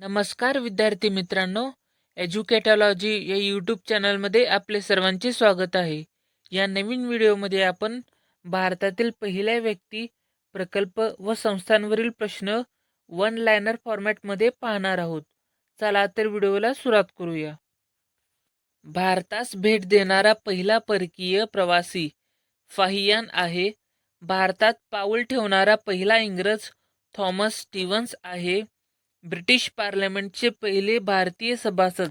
नमस्कार विद्यार्थी मित्रांनो एज्युकेटॉलॉजी या यूट्यूब चॅनलमध्ये आपले सर्वांचे स्वागत आहे. या नवीन व्हिडिओमध्ये आपण भारतातील पहिल्या व्यक्ती प्रकल्प व संस्थांवरील प्रश्न वन लायनर फॉर्मॅटमध्ये पाहणार आहोत. चला तर व्हिडिओला सुरुवात करूया. भारतास भेट देणारा पहिला परकीय प्रवासी फाहियान आहे. भारतात पाऊल ठेवणारा पहिला इंग्रज थॉमस स्टीव्हन्स आहे. ब्रिटिश पार्लमेंटचे पहिले भारतीय सभासद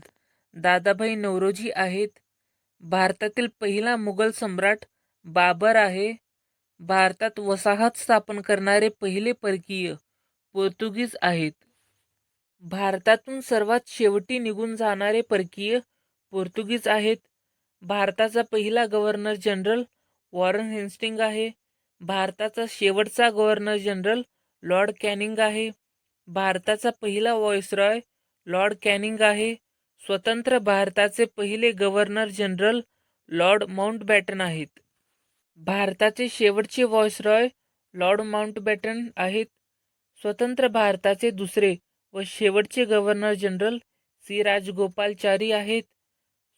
दादाभाई नौरोजी आहेत. भारतातील पहिला मुघल सम्राट बाबर आहे. भारतात वसाहत स्थापन करणारे पहिले परकीय पोर्तुगीज आहेत. भारतातून सर्वात शेवटी निघून जाणारे परकीय पोर्तुगीज आहेत. भारताचा पहिला गव्हर्नर जनरल वॉरन हेन्स्टिंग आहे. भारताचा शेवटचा गव्हर्नर जनरल लॉर्ड कॅनिंग आहे. भारताचा पहिला व्हॉइसरॉय लॉर्ड कॅनिंग आहे. स्वतंत्र भारताचे पहिले गव्हर्नर जनरल लॉर्ड माउंटबॅटन आहेत. भारताचे शेवटचे व्हॉइसरॉय लॉर्ड माउंटबॅटन आहेत. स्वतंत्र भारताचे दुसरे व शेवटचे गव्हर्नर जनरल सी. राजगोपालचारी आहेत.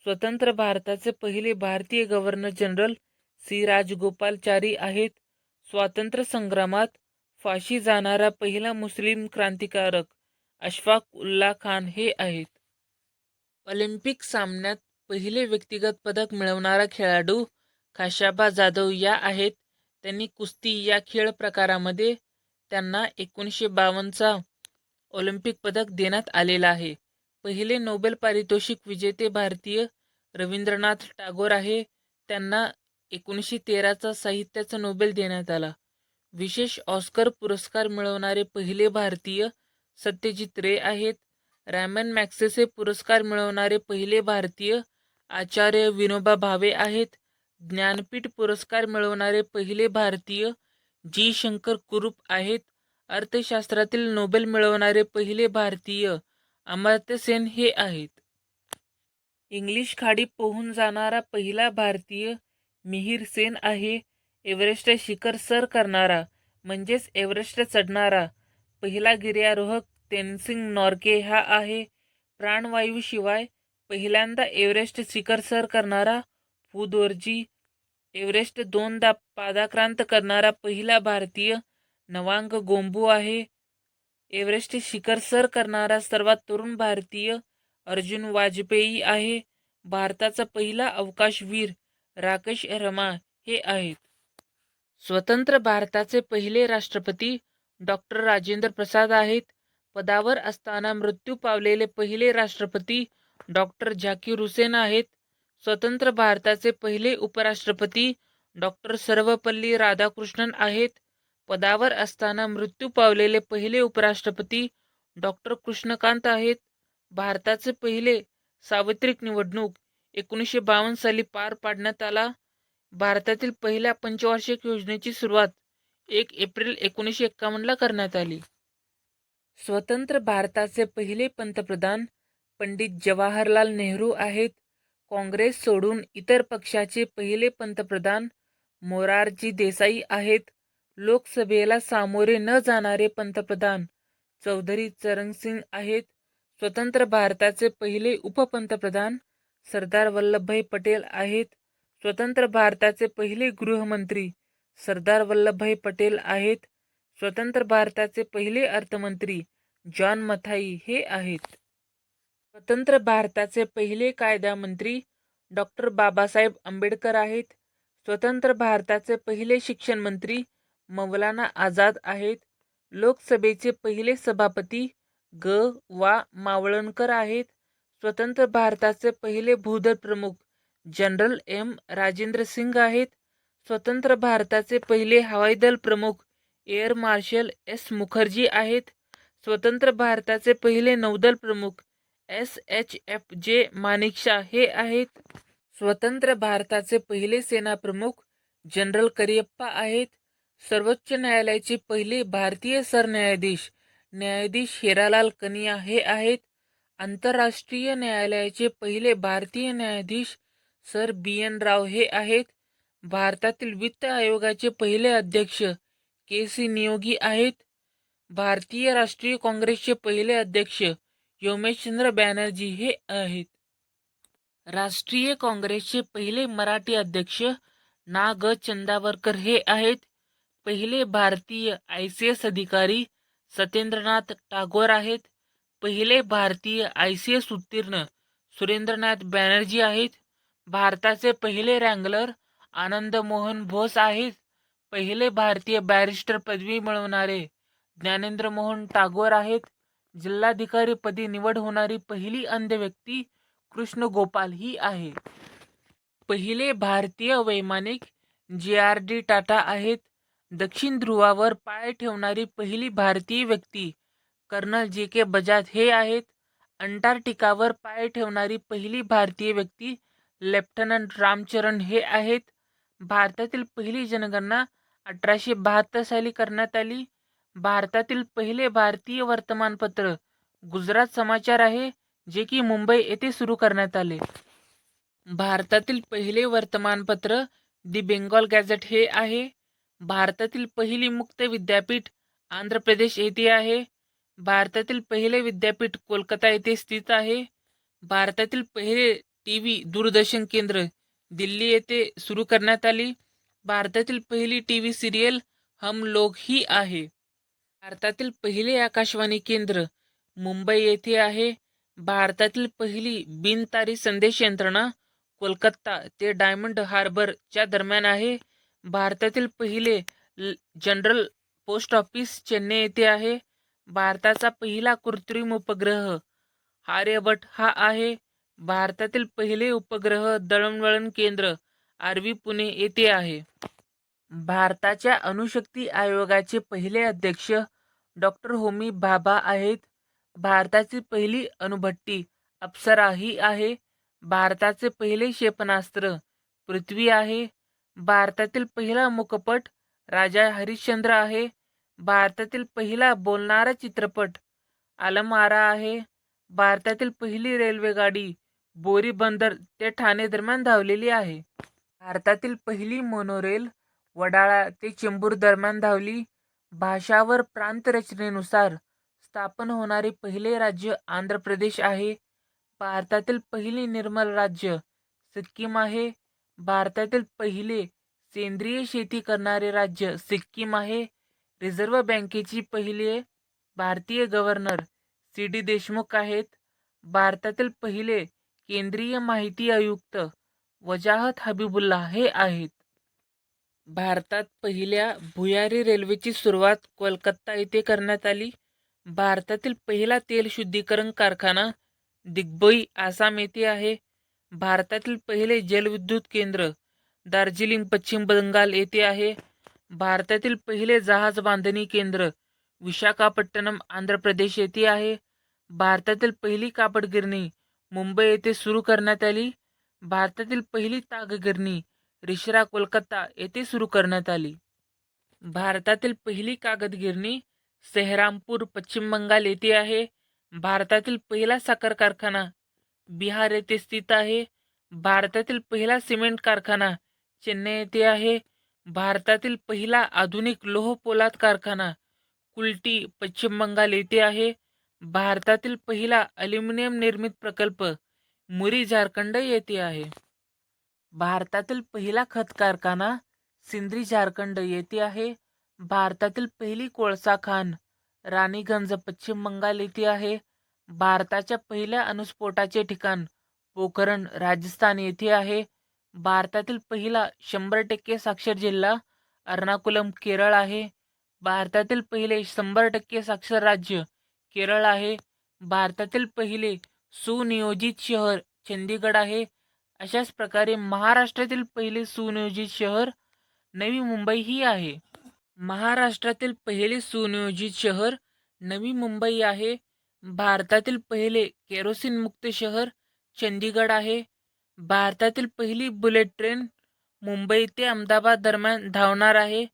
स्वतंत्र भारताचे पहिले भारतीय गव्हर्नर जनरल सी. राजगोपालचारी आहेत. स्वातंत्र्य संग्रामात फाशी जाणारा पहिला मुस्लिम क्रांतिकारक अशफाक उल्ला खान हे आहेत. ऑलिम्पिक सामन्यात पहिले व्यक्तिगत पदक मिळवणारा खेळाडू खाशाबा जाधव या आहेत. त्यांनी कुस्ती या खेळ प्रकारामध्ये त्यांना एकोणीसशे बावन्नचा ऑलिम्पिक पदक देण्यात आलेला आहे. पहिले नोबेल पारितोषिक विजेते भारतीय रवींद्रनाथ टागोर आहे. त्यांना एकोणीसशे तेराचा साहित्याचा नोबेल देण्यात आला. विशेष ऑस्कर पुरस्कार मिळवणारे पहिले भारतीय सत्यजित रे आहेत. रॅमन मॅक्सेसे पुरस्कार मिळवणारे पहिले भारतीय आचार्य विनोबा भावे आहेत. ज्ञानपीठ पुरस्कार मिळवणारे पहिले भारतीय जी शंकर कुरूप आहेत. अर्थशास्त्रातील नोबेल मिळवणारे पहिले भारतीय अमर्त्य सेन हे आहेत. इंग्लिश खाडी पोहून जाणारा पहिला भारतीय मिहीर सेन आहे. एव्हरेस्ट शिखर सर करणारा म्हणजेच एव्हरेस्ट चढणारा पहिला गिर्यारोहक तेनसिंग नॉर्के हा आहे. प्राणवायूशिवाय पहिल्यांदा एव्हरेस्ट शिखर सर करणारा फुदोर्जी एव्हरेस्ट दोनदा पादाक्रांत करणारा पहिला भारतीय नवांग गोंबू आहे. एव्हरेस्ट शिखर सर करणारा सर्वात तरुण भारतीय अर्जुन वाजपेयी आहे. भारताचा पहिला अवकाशवीर राकेश रमा हे आहेत. स्वतंत्र भारताचे पहिले राष्ट्रपती डॉक्टर राजेंद्र प्रसाद आहेत. पदावर असताना मृत्यू पावलेले पहिले राष्ट्रपती डॉक्टर झाकीर हुसेन आहेत. स्वतंत्र भारताचे पहिले उपराष्ट्रपती डॉक्टर सर्वपल्ली राधाकृष्णन आहेत. पदावर असताना मृत्यू पावलेले पहिले उपराष्ट्रपती डॉक्टर कृष्णकांत आहेत. भारताचे पहिले सार्वत्रिक निवडणूक एकोणीसशे बावन्न साली पार पाडण्यात आला. भारतातील पहिल्या पंचवार्षिक योजनेची सुरुवात एक एप्रिल एकोणीसशे एक्कावन्नला करण्यात आली. स्वतंत्र भारताचे पहिले पंतप्रधान पंडित जवाहरलाल नेहरू आहेत. काँग्रेस सोडून इतर पक्षाचे पहिले पंतप्रधान मोरारजी देसाई आहेत. लोकसभेला सामोरे न जाणारे पंतप्रधान चौधरी चरणसिंग आहेत. स्वतंत्र भारताचे पहिले उपपंतप्रधान सरदार वल्लभभाई पटेल आहेत. स्वतंत्र भारताचे पहिले गृहमंत्री सरदार वल्लभभाई पटेल आहेत. स्वतंत्र भारताचे पहिले अर्थमंत्री जॉन मथाई हे आहेत. स्वतंत्र भारताचे पहिले कायदा मंत्री डॉक्टर बाबासाहेब आंबेडकर आहेत. स्वतंत्र भारताचे पहिले शिक्षण मंत्री मौलाना आझाद आहेत. लोकसभेचे पहिले सभापती ग. वा. मावळणकर आहेत. स्वतंत्र भारताचे पहिले भूदल प्रमुख जनरल एम. राजेंद्र सिंग आहेत. स्वतंत्र भारताचे पहिले हवाई दल प्रमुख एअर मार्शल एस. मुखर्जी आहेत. स्वतंत्र भारताचे पहिले नौदल प्रमुख एस. एच. एफ. जे. मानिकशा हे आहेत. स्वतंत्र भारताचे पहिले सेनाप्रमुख जनरल करियप्पा आहेत. सर्वोच्च न्यायालयाचे पहिले भारतीय सरन्यायाधीश न्यायाधीश हिरालाल कनिया हे आहेत. आंतरराष्ट्रीय न्यायालयाचे पहिले भारतीय न्यायाधीश सर बी एन राव हे आहेत. भारतातील वित्त आयोगाचे पहिले अध्यक्ष के सी नियोगी आहेत. भारतीय राष्ट्रीय काँग्रेसचे पहिले अध्यक्ष योमेशचंद्र बॅनर्जी हे आहेत. राष्ट्रीय काँग्रेसचे पहिले मराठी अध्यक्ष ना ग चंदावरकर हे आहेत. पहिले भारतीय आय सी एस अधिकारी सत्येंद्रनाथ टागोर आहेत. पहिले भारतीय आय सी एस उत्तीर्ण सुरेंद्रनाथ बॅनर्जी आहेत. भारताचे पहिले रँगलर आनंद मोहन बोस आहेत. पहिले भारतीय बॅरिस्टर पदवी मिळवणारे ज्ञानेंद्र मोहन टागोर आहेत. जिल्हाधिकारी पदी निवड होणारी पहिली अंध व्यक्ती कृष्ण गोपाल ही आहे. पहिले भारतीय वैमानिक जे आर डी टाटा आहेत. दक्षिण ध्रुवावर पाय ठेवणारी पहिली भारतीय व्यक्ती कर्नल जे के बजाज हे आहेत. अंटार्क्टिकावर पाय ठेवणारी पहिली भारतीय व्यक्ती लेफ्टनंट रामचरण हे आहेत. भारतातील पहिली जनगणना अठराशे बहात्तर साली करण्यात आली. भारतातील पहिले भारतीय वर्तमानपत्र गुजरात समाचार आहे जे की मुंबई येथे सुरू करण्यात आले. भारतातील पहिले वर्तमानपत्र दि बेंगॉल गॅझेट हे आहे. भारतातील पहिली मुक्त विद्यापीठ आंध्र प्रदेश येथे आहे. भारतातील पहिले विद्यापीठ कोलकाता येथे स्थित आहे. भारतातील पहिले टी व्ही दूरदर्शन केंद्र दिल्ली येथे सुरू करण्यात आली. भारतातील पहिली टी व्ही सिरियल हम लोग ही आहे. भारतातील पहिले आकाशवाणी केंद्र मुंबई येथे आहे. भारतातील पहिली बिनतारी संदेश यंत्रणा कोलकाता ते डायमंड हार्बरच्या दरम्यान आहे. भारतातील पहिले ल- जनरल पोस्ट ऑफिस चेन्नई येथे आहे. भारताचा पहिला कृत्रिम उपग्रह आर्यभट हा आहे. भारतातील पहिले उपग्रह दळणवळण केंद्र आरवी पुणे येथे आहे. भारताच्या अणुशक्ती आयोगाचे पहिले अध्यक्ष डॉक्टर होमी भाभा आहेत. भारताची पहिली अणुभट्टी अप्सरा ही आहे. भारताचे पहिले क्षेपणास्त्र पृथ्वी आहे. भारतातील पहिला मुखपट राजा हरिश्चंद्र आहे. भारतातील पहिला बोलणारा चित्रपट आलमारा आहे. भारतातील पहिली रेल्वेगाडी बोरी बंदर ते ठाणे दरम्यान धावलेली आहे. भारतातील पहिली मोनोरेल वडाळा ते चेंबूर दरम्यान धावली. भाषावर प्रांत रचनेनुसार स्थापन होणारे पहिले राज्य आंध्र प्रदेश आहे. भारतातील पहिली निर्मल राज्य सिक्कीम आहे. भारतातील पहिले सेंद्रिय शेती करणारे राज्य सिक्कीम आहे. रिझर्व्ह बँकेची पहिले भारतीय गव्हर्नर सी डी देशमुख आहेत. भारतातील पहिले केंद्रीय माहिती आयुक्त वजाहत हबीबुल्ला हे आहेत. भारतात पहिल्या भुयारी रेल्वेची सुरुवात कोलकाता येथे करण्यात आली. भारतातील पहिला तेल शुद्धीकरण कारखाना दिग्बई आसाम येथे आहे. भारतातील पहिले जलविद्युत केंद्र दार्जिलिंग पश्चिम बंगाल येथे आहे. भारतातील पहिले जहाज बांधणी केंद्र विशाखापट्टणम आंध्र प्रदेश येथे आहे. भारतातील पहिली कापड गिरणी मुंबई येथे सुरू करण्यात आली. भारतातील पहिली ताग गिरणी रिश्रा कोलकाता येथे सुरू करण्यात आली. भारतातील पहिली कागद गिरणी सेहरामपूर पश्चिम बंगाल येथे आहे. भारतातील पहिला साखर कारखाना बिहार येथे स्थित आहे. भारतातील पहिला सिमेंट कारखाना चेन्नई येथे आहे. भारतातील पहिला आधुनिक लोह पोलाद कारखाना कुल्टी पश्चिम बंगाल येथे आहे. भारतातील पहिला अल्युमिनियम निर्मित प्रकल्प मुरी झारखंड येथे आहे. भारतातील पहिला खत कारखाना सिंद्री झारखंड येथे आहे. भारतातील पहिली कोळसा खाण राणीगंज पश्चिम बंगाल येथे आहे. भारताच्या पहिल्या अणुस्फोटाचे ठिकाण पोखरण राजस्थान येथे आहे. भारतातील पहिला शंभर टक्के साक्षर जिल्हा अर्नाकुलम केरळ आहे. भारतातील पहिले शंभर टक्के साक्षर राज्य केरळ आहे. भारतातील पहिले सुनियोजित शहर चंदीगड आहे. अशाच प्रकारे महाराष्ट्रातील पहिले सुनियोजित शहर नवी मुंबई ही आहे. महाराष्ट्रातील पहिले सुनियोजित शहर नवी मुंबई आहे. भारतातील पहिले केरोसिन मुक्त शहर चंदीगड आहे. भारतातील पहिली बुलेट ट्रेन मुंबई ते अहमदाबाद दरम्यान धावणार आहे.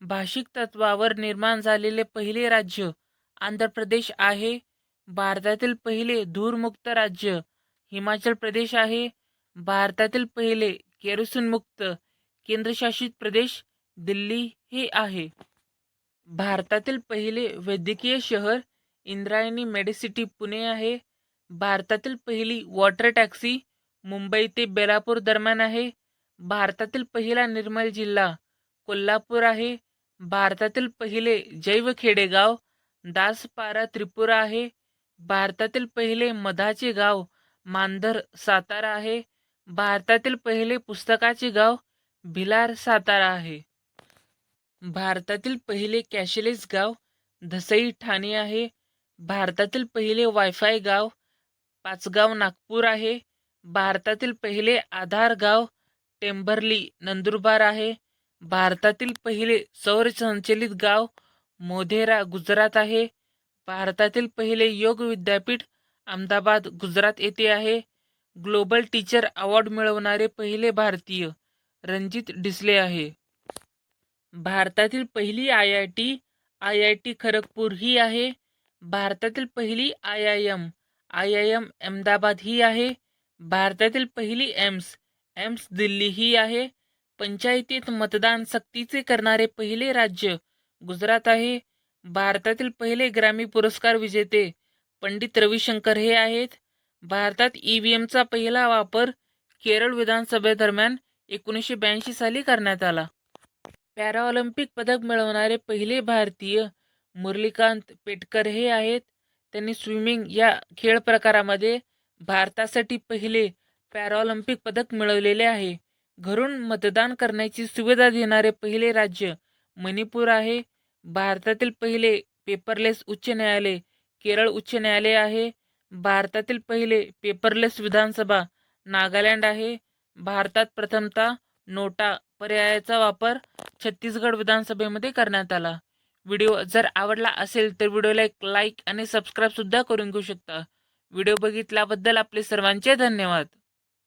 भाषिक तत्वावर निर्माण झालेले पहिले राज्य आंध्र प्रदेश आहे. भारतातील पहिले धूरमुक्त राज्य हिमाचल प्रदेश आहे. भारतातील पहिले केरोसिनमुक्त केंद्रशासित प्रदेश दिल्ली हे आहे. भारतातील पहिले वैद्यकीय शहर इंद्रायणी मेडिसिटी पुणे आहे. भारतातील पहिली वॉटर टॅक्सी मुंबई ते बेलापूर दरम्यान आहे. भारतातील पहिला निर्मल जिल्हा कोल्हापूर आहे. भारतातील पहिले जैव खेडेगाव दासपारा त्रिपुरा आहे. भारतातील पहिले मधाचे गाव मांधर सातारा आहे. भारतातील पहिले पुस्तकाचे गाव भिलार सातारा आहे. भारतातील पहिले कॅशलेस गाव धसई ठाणे आहे. भारतातील पहिले वायफाय गाव पाचगाव नागपूर आहे. भारतातील पहिले आधार गाव टेंभर्ली नंदुरबार आहे. भारतातील पहिले सौर संचलित गाव मोधेरा गुजरात आहे. भारतातील पहिले योग विद्यापीठ अहमदाबाद गुजरात येथे आहे. ग्लोबल टीचर अवॉर्ड मिळवणारे पहिले भारतीय रणजित डिसले आहे. भारतातील पहिली I I T I I T Kharagpur ही आहे. भारतातील पहिली I I M I I M Ahmedabad ही आहे. भारतातील पहिली एम्स एम्स दिल्ली ही आहे. पंचायतीत मतदान सक्तीचे करणारे पहिले राज्य गुजरात आहे भारतातील पहिले ग्रामी पुरस्कार विजेते पंडित रविशंकर हे आहेत. भारतात ई व्ही एमचा पहिला वापर केरळ विधानसभेदरम्यान एकोणीसशे ब्याऐंशी साली करण्यात आला. पॅराऑलिम्पिक पदक मिळवणारे पहिले भारतीय मुरलीकांत पेटकर हे आहेत. त्यांनी स्विमिंग या खेळ प्रकारामध्ये भारतासाठी पहिले पॅराऑलिम्पिक पदक मिळवलेले आहे. घरून मतदान करण्याची सुविधा देणारे पहिले राज्य मणिपूर आहे. भारतातील पहिले पेपरलेस उच्च न्यायालय केरळ उच्च न्यायालय आहे. भारतातील पहिले पेपरलेस विधानसभा नागालँड आहे. भारतात प्रथमतः नोटा पर्यायाचा वापर छत्तीसगड विधानसभेमध्ये करण्यात आला. व्हिडिओ जर आवडला असेल तर व्हिडिओला एक लाईक आणि सबस्क्राईबसुद्धा करून घेऊ शकता. व्हिडिओ बघितल्याबद्दल आपले सर्वांचे धन्यवाद.